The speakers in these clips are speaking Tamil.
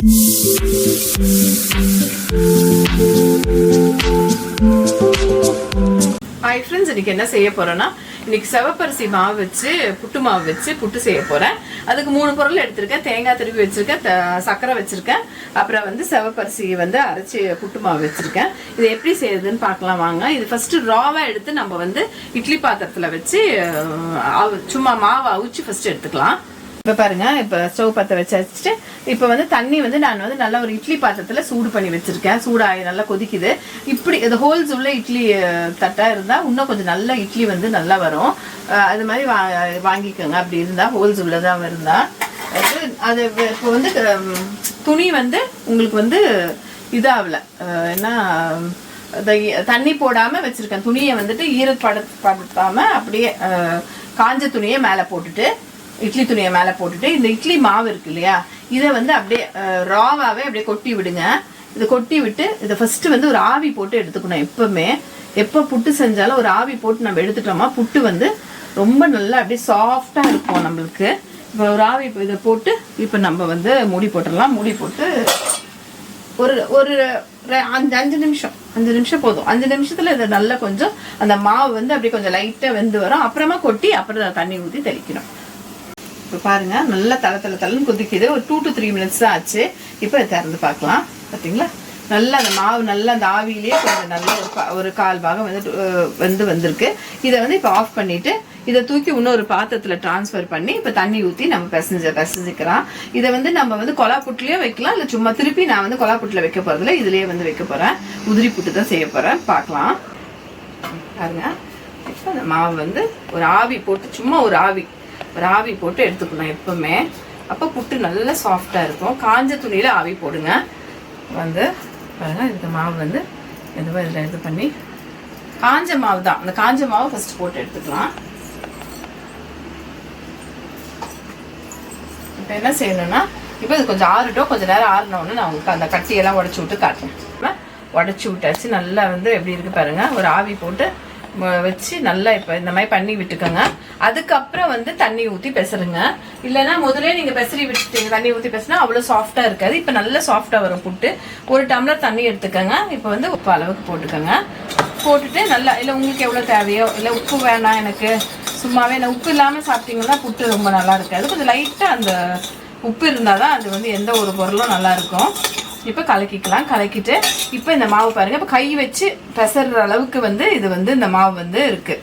ஹாய் ஃப்ரெண்ட்ஸ் இன்னைக்கு என்ன செய்ய போறேன்னா இன்னைக்கு செவப்பரிசி மாவு வச்சு புட்டு மாவு வச்சு புட்டு செய்ய போறேன். அதுக்கு மூணு பொருள் எடுத்திருக்கேன். தேங்காய் திருப்பி வச்சிருக்கேன் சக்கரை சர்க்கரை வச்சிருக்கேன். அப்புறம் வந்து செவப்பரிசி வந்து அரைச்சி புட்டு மாவு வச்சிருக்கேன். இது எப்படி செய்யுதுன்னு பார்க்கலாம் வாங்க. இது ஃபர்ஸ்ட் ராவா எடுத்து நம்ம வந்து இட்லி பாத்திரத்துல வச்சு சும்மா மாவை அவிச்சு ஃபர்ஸ்ட் எடுத்துக்கலாம். இப்போ பாருங்க இப்போ ஸ்டவ் பற்ற வச்சு வச்சுட்டு இப்போ வந்து தண்ணி வந்து நான் வந்து நல்லா ஒரு இட்லி பாத்திரத்தில் சூடு பண்ணி வச்சிருக்கேன். சூடாகி நல்லா கொதிக்குது. இப்படி இந்த ஹோல்ஸ் உள்ள இட்லி தட்டாக இருந்தால் இன்னும் கொஞ்சம் நல்ல இட்லி வந்து நல்லா வரும். அது மாதிரி வா வாங்கிக்கோங்க. அப்படி இருந்தால் ஹோல்ஸ் உள்ளதாக இருந்தால் அது அது இப்போ வந்து துணி வந்து உங்களுக்கு வந்து இதாகல. ஏன்னா இந்த தண்ணி போடாமல் வச்சுருக்கேன். துணியை வந்துட்டு ஈரப்படப்படுத்தாம அப்படியே காஞ்ச துணியை மேலே போட்டுட்டு இட்லி துணியை மேலே போட்டுட்டு இந்த இட்லி மாவு இருக்கு இல்லையா இதை வந்து அப்படியே ராவாகவே ராவாவே அப்படியே கொட்டி விடுங்க. இதை கொட்டி விட்டு இதை ஃபஸ்ட்டு வந்து ஒரு ஆவி போட்டு எடுத்துக்கணும் எப்போவுமே. எப்போ புட்டு செஞ்சாலும் ஒரு ஆவி போட்டு நம்ம எடுத்துட்டோமா புட்டு வந்து ரொம்ப நல்லா அப்படியே சாஃப்டாக இருக்கும் நம்மளுக்கு. இப்போ ஒரு ஆவி இப்போ இதை போட்டு இப்போ நம்ம வந்து மூடி போட்டுடலாம். மூடி போட்டு ஒரு ஒரு அஞ்சு அஞ்சு நிமிஷம். அஞ்சு நிமிஷம் போதும். அஞ்சு நிமிஷத்தில் இதை நல்லா கொஞ்சம் அந்த மாவு வந்து அப்படியே கொஞ்சம் லைட்டாக வெந்து வரும். அப்புறமா கொட்டி அப்புறம் தண்ணி ஊற்றி தெளிக்கணும். இப்போ பாருங்க நல்லா தலை தலை தலைன்னு கொதிக்குது. ஒரு டூ டு த்ரீ மினிட்ஸ் தான் ஆச்சு. இப்போ திறந்து பார்க்கலாம். பார்த்தீங்களா நல்லா அந்த மாவு நல்லா அந்த ஆவியிலேயே கொஞ்சம் நல்ல ஒரு ஒரு கால் பாகம் வந்து வந்து வந்திருக்கு. இதை வந்து இப்போ ஆஃப் பண்ணிவிட்டு இதை தூக்கி இன்னொரு பாத்திரத்தில் டிரான்ஸ்ஃபர் பண்ணி இப்போ தண்ணி ஊற்றி நம்ம பிசைஞ்ச பிசைஞ்சிக்கலாம். இதை வந்து நம்ம வந்து கொலா வைக்கலாம். இல்லை சும்மா திருப்பி நான் வந்து கொலா புட்டுல வைக்க போகிறதில்ல இதுலேயே வந்து வைக்க போகிறேன் உதிரி புட்டு தான் செய்ய போகிறேன் பார்க்கலாம். பாருங்க. இப்போ அந்த மாவு வந்து ஒரு ஆவி போட்டு சும்மா ஒரு ஆவி. ஒரு ஆவி போட்டு எடுத்துக்கணும் எப்பவுமே. அப்போ புட்டு நல்லா சாஃப்டாக இருக்கும். காஞ்ச துணியில் ஆவி போடுங்க. வந்து பாருங்கள் இந்த மாவு வந்து எதுவும் இதில் இது பண்ணி காஞ்ச மாவு தான். அந்த காஞ்ச மாவு ஃபர்ஸ்ட் போட்டு எடுத்துக்கலாம். இப்போ என்ன செய்யணும்னா இப்போ இது கொஞ்சம் ஆறட்டும். கொஞ்சம் நேரம் ஆறினோன்னு நான் உங்களுக்கு அந்த கட்டியெல்லாம் உடச்சி விட்டு காட்டுறேன். உடச்சி விட்டாச்சு. நல்லா வந்து எப்படி இருக்கு பாருங்க. ஒரு ஆவி போட்டு வச்சு நல்லா இப்போ இந்த மாதிரி பண்ணி விட்டுக்கோங்க. அதுக்கப்புறம் வந்து தண்ணி ஊற்றி பெசருங்க. இல்லைன்னா முதலே நீங்கள் பெசரி விட்டுட்டீங்க தண்ணி ஊற்றி பெசினா அவ்வளோ சாஃப்டாக இருக்காது. இப்போ நல்லா சாஃப்டாக வரும் புட்டு. ஒரு டம்ளர் தண்ணி எடுத்துக்கோங்க. இப்போ வந்து உப்பு அளவுக்கு போட்டுக்கோங்க. போட்டுட்டு நல்லா இல்லை உங்களுக்கு எவ்வளோ தேவையோ இல்லை உப்பு வேணாம் எனக்கு. சும்மாவே நான் உப்பு இல்லாமல் சாப்பிட்டீங்கன்னா புட்டு ரொம்ப நல்லா இருக்காது. கொஞ்சம் லைட்டாக அந்த உப்பு இருந்தால் தான் அது வந்து எந்த ஒரு பொருளும் நல்லாயிருக்கும் இப்போ கலக்கிக்கலாம். கலக்கிட்டு இப்போ இந்த மாவு பாருங்க. இப்போ கை வச்சு பெசற அளவுக்கு வந்து இது வந்து இந்த மாவு வந்து இருக்கு.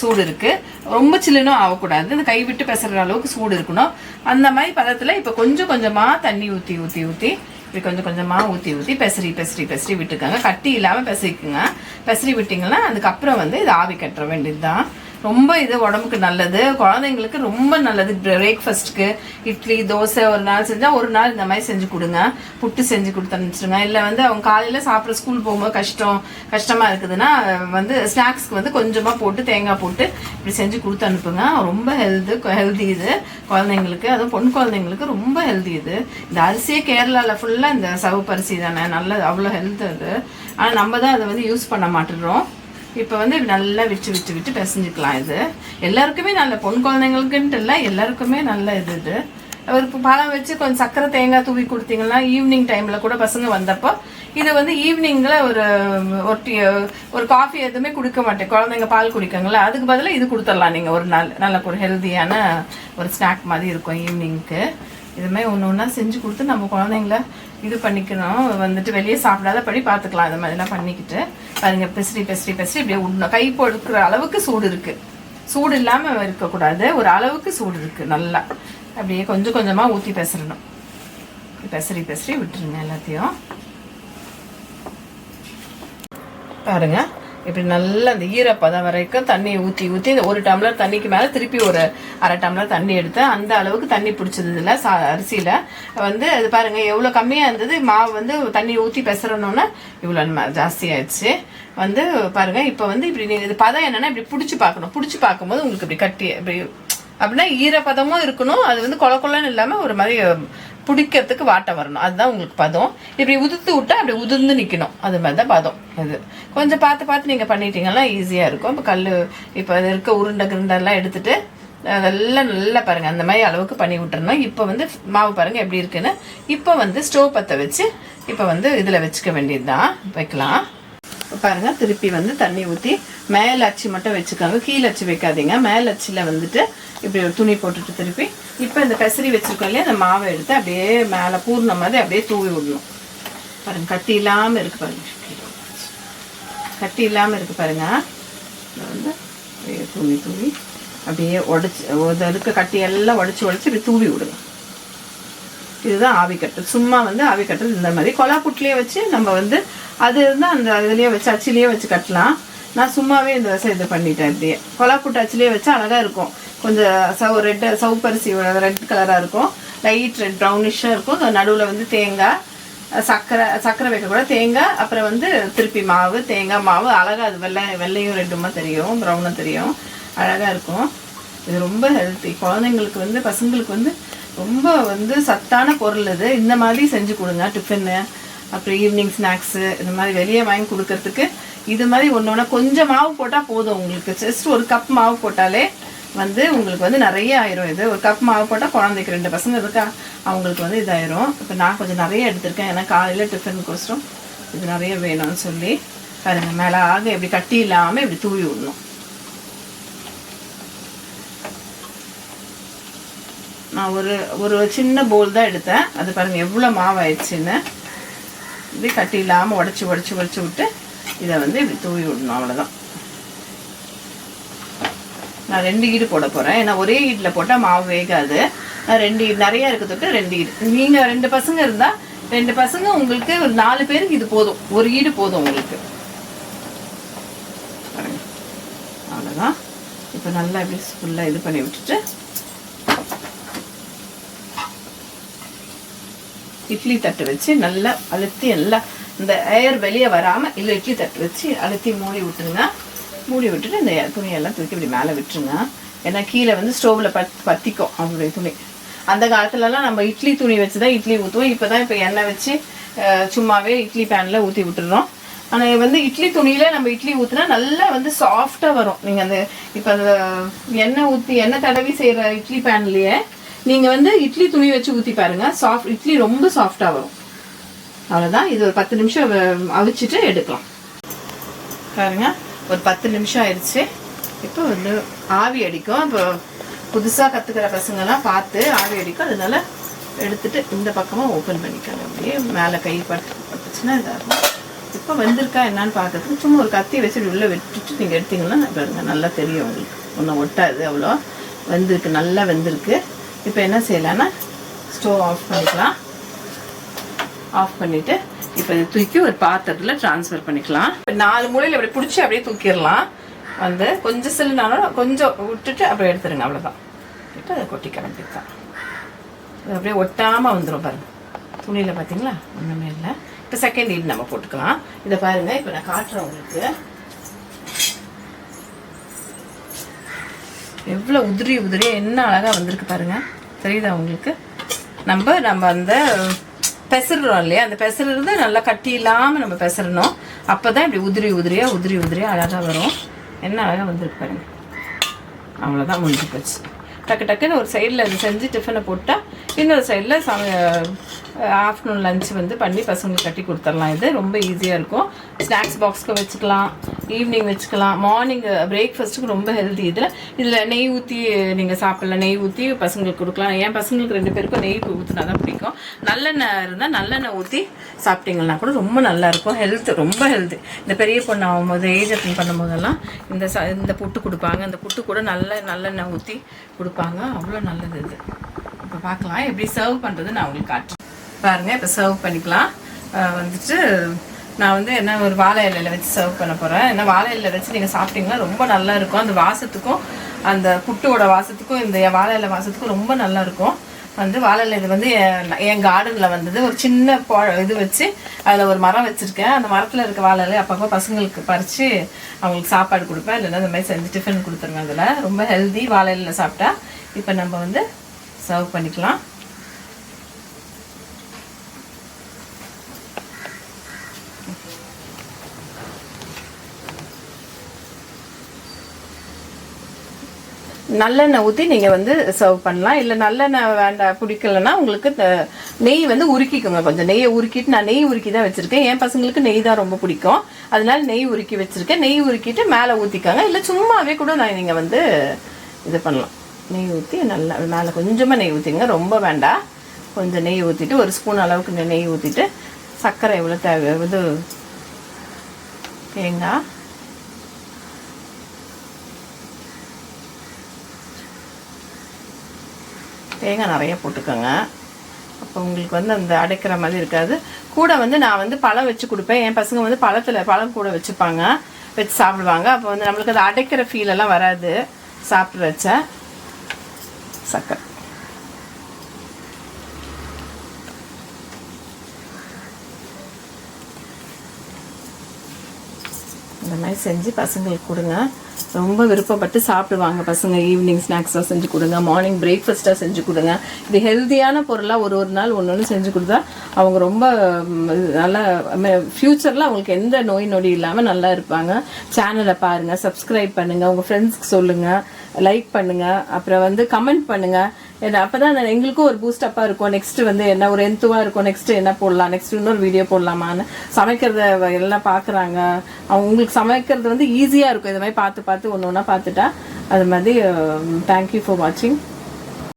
சூடு இருக்கு. ரொம்ப சில்லுனும் ஆகக்கூடாது இந்த கை விட்டு பெசற அளவுக்கு சூடு இருக்கணும். அந்த மாதிரி பதத்தில் இப்போ கொஞ்சம் கொஞ்சமாக தண்ணி ஊற்றி ஊற்றி ஊற்றி இப்படி கொஞ்சம் கொஞ்சமாக ஊற்றி ஊற்றி பெசரி பெசரி பெசரி விட்டுக்கோங்க. கட்டி இல்லாமல் பெசரிக்குங்க. பெசரி விட்டிங்கன்னா அதுக்கப்புறம் வந்து இது ஆவி கட்டுற வேண்டியது தான் ரொம்ப இது உடம்புக்கு நல்லது. குழந்தைங்களுக்கு ரொம்ப நல்லது. பிரேக்ஃபாஸ்ட்க்கு இட்லி தோசை ஒரு நாள் செஞ்சால் ஒரு நாள் இந்த மாதிரி செஞ்சு கொடுங்க. புட்டு செஞ்சு கொடுத்து அனுப்பிச்சிடுங்க இல்லை வந்து அவங்க காலையில் சாப்பிட்ற ஸ்கூல் போகும்போது கஷ்டம் கஷ்டமாக இருக்குதுன்னா வந்து ஸ்நாக்ஸ்க்கு வந்து கொஞ்சமாக போட்டு தேங்காய் போட்டு இப்படி செஞ்சு கொடுத்து அனுப்புங்க. ரொம்ப ஹெல்த்து ஹெல்தி இது. குழந்தைங்களுக்கு அதுவும் பொன் குழந்தைங்களுக்கு ரொம்ப ஹெல்தி இது. இந்த அரிசியே கேரளாவில் ஃபுல்லாக இந்த சவுப்பு அரிசி தானே. நல்ல அவ்வளோ ஹெல்த் அது. ஆனால் நம்ம தான் அதை வந்து யூஸ் பண்ண மாட்டேறோம் இப்போ வந்து நல்லா விட்டு விட்டு விட்டு பிசைஞ்சுக்கலாம் இது. எல்லாருக்குமே நல்ல பொன் குழந்தைங்களுக்குன்ட்டு இல்லை எல்லாருக்குமே நல்ல இது இது. ஒரு இப்போ பழம் வச்சு கொஞ்சம் சக்கரை தேங்காய் தூவி கொடுத்தீங்கன்னா ஈவினிங் டைமில் கூட பசங்க வந்தப்போ இது வந்து ஈவினிங்கில் ஒரு ஒரு டீ ஒரு காஃபி எதுவுமே கொடுக்க மாட்டேன். குழந்தைங்க பால் குடிக்காங்களா அதுக்கு பதிலாக இது கொடுத்துடலாம் நீங்கள் ஒரு நாள் நல்ல ஒரு ஹெல்த்தியான ஒரு ஸ்நாக் மாதிரி இருக்கும் ஈவினிங்க்கு இது மாதிரி ஒன்று ஒன்றா செஞ்சு கொடுத்து நம்ம குழந்தைங்கள இது பண்ணிக்கணும். வந்துட்டு வெளியே சாப்பிடாத படி பார்த்துக்கலாம். இது மாதிரிலாம் பண்ணிக்கிட்டு பாருங்க பெசரி பெசரி பெசரி இப்படியே விடணும் கை பொடுக்கிற அளவுக்கு சூடு இருக்குது சூடு இல்லாமல் இருக்கக்கூடாது. ஒரு அளவுக்கு சூடு இருக்குது நல்லா. அப்படியே கொஞ்சம் கொஞ்சமாக ஊற்றி பெசரணும் பெசரி பெசரி விட்டுருங்க எல்லாத்தையும். பாருங்க இப்படி நல்லா அந்த ஈரப்பதம் வரைக்கும் தண்ணியை ஊற்றி ஊற்றி இந்த ஒரு டம்ளர் தண்ணிக்கு மேலே திருப்பி ஒரு அரை டம்ளர் தண்ணி எடுத்து அந்த அளவுக்கு தண்ணி பிடிச்சது இல்லை சா அரிசியில். வந்து அது பாருங்கள் எவ்வளோ கம்மியாக இருந்தது மாவு வந்து தண்ணி ஊற்றி பெசரணுன்னா இவ்வளோ ஜாஸ்தியாயிடுச்சு வந்து பாருங்கள் இப்போ வந்து இப்படி நீங்கள் இது பதம் என்னென்னா இப்படி பிடிச்சி பார்க்கணும். பிடிச்சி பார்க்கும்போது உங்களுக்கு இப்படி கட்டி இப்படி அப்படின்னா ஈரப்பதமும் இருக்கணும். அது வந்து கொல கொலன்னு இல்லாமல் ஒரு மாதிரி பிடிக்கிறதுக்கு வாட்டம் வரணும். அதுதான் உங்களுக்கு பதம். இப்படி உதுத்து விட்டா அப்படி உதிர்ந்து நிற்கணும் அது மாதிரி தான் பதம். இது. கொஞ்சம் பார்த்து பார்த்து நீங்கள் பண்ணிட்டீங்கன்னா ஈஸியாக இருக்கும். இப்போ கல் இப்போ அது இருக்க உருண்டை கிருண்டெல்லாம் எடுத்துட்டு அதெல்லாம் நல்லா பாருங்கள் அந்த மாதிரி அளவுக்கு பண்ணி விட்டுறணும். இப்போ வந்து மாவு பாருங்கள் எப்படி இருக்குன்னு. இப்போ வந்து ஸ்டோவ் பற்ற வச்சு இப்போ வந்து இதில் வச்சுக்க வேண்டியது தான் வைக்கலாம். பாருங்கள் திருப்பி வந்து தண்ணி ஊற்றி மேல் அச்சு மட்டும் வச்சுக்கோங்க. கீழே அச்சு வைக்காதீங்க. மேல் அச்சில் வந்துட்டு இப்படி ஒரு துணி போட்டுட்டு திருப்பி இப்போ இந்த கசரி வச்சுருக்கோம் இல்லையா அந்த மாவை எடுத்து அப்படியே மேலே பூர்ண மாதிரி அப்படியே தூவி விடணும். பாருங்க கட்டி இல்லாமல் இருக்குது பாருங்க. கட்டி இல்லாமல் இருக்குது பாருங்கள் வந்து அப்படியே தூவி தூவி அப்படியே உடச்சி இதில் இருக்க கட்டி எல்லாம் உடச்சி உடச்சி இப்படி தூவி விடுங்க. இதுதான் ஆவிக்கட்டு சும்மா வந்து ஆவி இந்த மாதிரி. கொலா புட்லேயே வச்சு நம்ம வந்து அது இருந்தால் அந்த இதுலேயே வச்சு அச்சிலேயே வச்சு கட்டலாம். நான் சும்மாவே இந்த தசை இது பண்ணிட்டேன் இப்படியே. கொலாப்புட்டு அச்சிலேயே அழகாக இருக்கும். கொஞ்சம் சவு ரெட்டு சவுப்பரிசி ரெட் கலராக இருக்கும். லைட் ரெட் ப்ரௌனிஷாக இருக்கும். நடுவில் வந்து தேங்காய் சர்க்கரை சர்க்கரை வைக்க கூட தேங்காய் அப்புறம் வந்து திருப்பி மாவு தேங்காய் மாவு. அழகாக அது வெள்ளை வெள்ளையும் ரெட்டுமா தெரியும் ப்ரௌனும் தெரியும். அழகாக இருக்கும். இது ரொம்ப ஹெல்த்தி குழந்தைங்களுக்கு வந்து பசங்களுக்கு வந்து ரொம்ப வந்து சத்தான பொருள் இது இந்த மாதிரி செஞ்சு கொடுங்க டிஃபனு அப்புறம் ஈவினிங் ஸ்நாக்ஸு இந்த மாதிரி வெளியே வாங்கி கொடுக்கறதுக்கு இது மாதிரி ஒன்று ஒன்று கொஞ்சம் மாவு போட்டால் போதும் உங்களுக்கு. ஜஸ்ட் ஒரு கப் மாவு போட்டாலே வந்து உங்களுக்கு வந்து நிறைய ஆயிரும் இது. ஒரு கப் மாவு போட்டால் குழந்தைக்கு ரெண்டு பசங்க இருக்கா அவங்களுக்கு வந்து இதாயிரும். இப்போ நான் கொஞ்சம் நிறைய எடுத்திருக்கேன். ஏன்னா காலையில் டிஃபனுக்கோசரம் இது நிறைய வேணும்னு சொல்லி. பாருங்க மேலே ஆக இப்படி கட்டி இல்லாமல் இப்படி தூவி விடணும். நான் ஒரு ஒரு சின்ன போல் தான் எடுத்தேன். அது பாருங்கள் எவ்வளோ மாவாயிடுச்சுன்னு. இப்படி கட்டி இல்லாமல் உடச்சி உடச்சி உடச்சி விட்டு இதை வந்து இப்படி தூவி விடணும். அவ்வளோதான் நான் ரெண்டு ஈடு போட போகிறேன் ஏன்னா ஒரே ஈட்டில் போட்டால் மாவு வேகாது. நான் ரெண்டு ஈடு நிறையா இருக்கிறதுக்கு ரெண்டு ஈடு. நீங்கள் ரெண்டு பசங்க இருந்தால் ரெண்டு பசங்க உங்களுக்கு ஒரு நாலு பேருக்கு இது போதும். ஒரு ஈடு போதும் உங்களுக்கு. அவ்வளோதான் இப்போ நல்லா இப்படி ஃபுல்லாக இது பண்ணி விட்டுட்டு இட்லி தட்டு வச்சு நல்லா அழுத்தி நல்லா இந்த ஏர் வெளியே வராமல் இல்லை இட்லி தட்டு வச்சு அழுத்தி மூடி விட்டுருங்க. மூடி விட்டுட்டு இந்த துணியெல்லாம் தூக்கி இப்படி மேலே விட்டுருங்க. ஏன்னா கீழே வந்து ஸ்டோவில் பத் பற்றிக்கும் அவங்களுடைய துணி. அந்த காலத்துலலாம் நம்ம இட்லி துணி வச்சு தான் இட்லி ஊற்றுவோம் இப்போ தான் இப்போ எண்ணெய் வச்சு சும்மாவே இட்லி பேனில் ஊற்றி விட்டுறோம். ஆனால் வந்து இட்லி துணியில் நம்ம இட்லி ஊற்றினா நல்லா வந்து சாஃப்டாக வரும். நீங்கள் அந்த இப்போ அந்த எண்ணெய் ஊற்றி எண்ணெய் தடவி செய்கிற இட்லி பேன்லேயே நீங்கள் வந்து இட்லி துணி வச்சு ஊற்றி பாருங்கள் சாஃப்ட் இட்லி ரொம்ப சாஃப்டாக வரும். அவ்வளோதான் இது ஒரு பத்து நிமிஷம் அவிச்சிட்டு எடுக்கலாம். பாருங்க. ஒரு பத்து நிமிஷம் ஆயிடுச்சு. இப்போ வந்து ஆவி அடிக்கும். இப்போ புதுசாக கற்றுக்கிற பசங்கெல்லாம் பார்த்து ஆவி அடிக்கும். அதனால எடுத்துட்டு இந்த பக்கமாக ஓப்பன் பண்ணிக்கலாம் அப்படியே மேலே கை பட்டு பட்டுச்சுன்னா இதாகும். இப்போ வந்திருக்கா என்னன்னு பார்க்கறதுக்கு சும்மா ஒரு கத்தி வச்சு உள்ளே விட்டுட்டு நீங்கள் எடுத்தீங்கன்னா பாருங்க நல்லா தெரியும் உங்களுக்கு. ஒன்றும் ஒட்டாது அவ்வளோ வந்திருக்கு நல்லா வந்திருக்கு. இப்போ என்ன செய்யலான்னா ஸ்டவ் ஆஃப் பண்ணிக்கலாம். ஆஃப் பண்ணிவிட்டு இப்போ இதை தூக்கி ஒரு பாத்திரத்தில் ட்ரான்ஸ்ஃபர் பண்ணிக்கலாம். இப்போ நாலு மூலையில் அப்படி பிடிச்சி அப்படியே தூக்கிடலாம். வந்து கொஞ்சம் சில்லுனாலும் கொஞ்சம் விட்டுட்டு அப்படியே எடுத்துருங்க அவ்வளோதான் விட்டு அதை கொட்டி கிளம்பித்தான் இது அப்படியே ஒட்டாமல் வந்துடும் பாருங்க. துணியில் பார்த்தீங்களா ஒன்றுமே இல்லை. இப்போ செகண்ட் ஈடு நம்ம போட்டுக்கலாம். இதை பாருங்கள் இப்போ நான் காட்டுறேன் உங்களுக்கு. எவ்வளோ உதிரி உதிரியாக என்ன அழகாக வந்திருக்கு பாருங்கள் தெரியுதா உங்களுக்கு? நம்ம நம்ம அந்த பெசறுறோம் இல்லையா? அந்த பெசறது நல்லா கட்டி இல்லாமல் நம்ம பெசறணும். அப்போ தான் இப்படி உதிரி உதிரியாக உதிரி உதிரியாக அழகாக வரும். என்ன அழகாக வந்திருக்கு பாருங்கள் அவ்வளோதான் முடிஞ்சு போச்சு. டக்கு டக்குன்னு ஒரு சைடில் இது செஞ்சு டிஃபனை போட்டால் இன்னொரு சைடில் சம ஆஃப்டர்நூன் லஞ்ச் வந்து பண்ணி பசங்களுக்கு கட்டி கொடுத்துடலாம். இது ரொம்ப ஈஸியாக இருக்கும். ஸ்நாக்ஸ் பாக்ஸ்க்கு வச்சுக்கலாம். ஈவினிங் வச்சுக்கலாம். மார்னிங் பிரேக்ஃபாஸ்ட்டுக்கு ரொம்ப ஹெல்தி இதில் இதில் நெய் ஊற்றி நீங்கள் சாப்பிட்லாம். நெய் ஊற்றி பசங்களுக்கு கொடுக்கலாம். ஏன் பசங்களுக்கு ரெண்டு பேருக்கும் நெய் ஊற்றினா தான் பிடிக்கும். நல்லெண்ணெய் இருந்தால் நல்லெண்ணெய் ஊற்றி சாப்பிட்டீங்கன்னா கூட ரொம்ப நல்லாயிருக்கும் ஹெல்த் ரொம்ப ஹெல்த்தி இந்த பெரிய பொண்ணு ஆகும்போது ஏஜ் அட்டன் பண்ணும்போதெல்லாம் இந்த ச இந்த புட்டு கொடுப்பாங்க. இந்த புட்டு கூட நல்ல நல்லெண்ணெய் ஊற்றி கொடுப்பாங்க. அவ்வளோ நல்லது இது. இப்போ பார்க்கலாம். எப்படி சர்வ் பண்ணுறது நான் உங்களுக்கு காட்டுறேன். பாருங்கள் இப்போ சர்வ் பண்ணிக்கலாம். வந்துட்டு நான் வந்து என்ன ஒரு வாழை இலையில வச்சு சர்வ் பண்ண போகிறேன் ஏன்னா வாழை இலையில வச்சு நீங்கள் சாப்பிட்டீங்கன்னா ரொம்ப நல்லா இருக்கும். அந்த வாசத்துக்கும் அந்த புட்டோட வாசத்துக்கும் இந்த வாழை இலை வாசத்துக்கும் ரொம்ப நல்லா இருக்கும். வந்து வாழை இலை இது வந்து என் என் கார்டனில் வந்தது. ஒரு சின்ன போ இது வச்சு அதில் ஒரு மரம் வச்சுருக்கேன். அந்த மரத்தில் இருக்க வாழை இலை அப்பப்போ பசங்களுக்கு பறித்து அவங்களுக்கு சாப்பாடு கொடுப்பேன். இல்லைன்னா இந்த மாதிரி செஞ்சு டிஃபன் கொடுத்துருவேன் அதில். ரொம்ப ஹெல்தி வாழை இலையில் சாப்பிட்டா இப்போ நம்ம வந்து சர்வ் பண்ணிக்கலாம். நல்லெண்ணெய் ஊற்றி நீங்கள் வந்து சர்வ் பண்ணலாம். இல்லை நல்லெண்ணெய் வேண்டாம் பிடிக்கலன்னா உங்களுக்கு த- நெய் வந்து உருக்கிக்கோங்க கொஞ்சம். நெய்யை உருக்கிட்டு நான் நெய் உருக்கி தான் வச்சுருக்கேன். என் பசங்களுக்கு நெய் தான் ரொம்ப பிடிக்கும். அதனால நெய் உருக்கி வச்சுருக்கேன். நெய் உருக்கிட்டு மேலே ஊற்றிக்கோங்க இல்லை சும்மாவே கூட நான் நீங்கள் வந்து இது பண்ணலாம். நெய் ஊற்றி நல்லா மேலே கொஞ்சமாக நெய் ஊற்றிங்க ரொம்ப வேண்டாம். கொஞ்சம் நெய் ஊற்றிட்டு ஒரு ஸ்பூன் அளவுக்கு நெய் ஊற்றிட்டு சர்க்கரை எவ்வளோ தேவை? இது தேங்காய். தேங்காய் நிறைய போட்டுக்கோங்க. அப்போ உங்களுக்கு வந்து அந்த அடைக்கிற மாதிரி இருக்காது. கூட வந்து நான் வந்து பழம் வச்சு கொடுப்பேன். என் பசங்க வந்து பழத்தில் பழம் கூட வச்சுப்பாங்க. வச்சு சாப்பிடுவாங்க. அப்போ வந்து நம்மளுக்கு அது அடைக்கிற ஃபீலெல்லாம் வராது. சாப்பிட்டு வச்ச சக்கரை. இந்த மாதிரி செஞ்சு பசங்களுக்கு கொடுங்க. ரொம்ப விருப்பப்பட்டு சாப்பிடுவாங்க பசங்க. ஈவினிங் ஸ்நாக்ஸாக செஞ்சு கொடுங்க. மார்னிங் பிரேக்ஃபாஸ்ட்டாக செஞ்சு கொடுங்க. இது ஹெல்த்தியான பொருளாக ஒரு ஒரு நாள் ஒன்று ஒன்று செஞ்சு கொடுத்தா அவங்க ரொம்ப நல்லா ஃப்யூச்சரில் அவங்களுக்கு எந்த நோய் நொடி இல்லாமல் நல்லா இருப்பாங்க. சேனலை பாருங்கள் சப்ஸ்கிரைப் பண்ணுங்கள் உங்கள் ஃப்ரெண்ட்ஸ்க்கு சொல்லுங்கள் லைக் பண்ணுங்கள் அப்புறம் வந்து கமெண்ட் பண்ணுங்கள் ஏன்னா அப்பதான் எங்களுக்கும் ஒரு பூஸ்ட் அப்பா இருக்கும். நெக்ஸ்ட் வந்து என்ன ஒரு எந்துவா இருக்கும். நெக்ஸ்ட் என்ன போடலாம்? நெக்ஸ்ட் இன்னொரு வீடியோ போடலாமான்னு. சமைக்கிறத எல்லாம் பாக்குறாங்க. அவங்க உங்களுக்கு சமைக்கிறது வந்து ஈஸியா இருக்கும். இது மாதிரி பார்த்து பார்த்து ஒன்று ஒன்றா பார்த்துட்டா அது மாதிரி தேங்க்யூ ஃபார் வாட்சிங்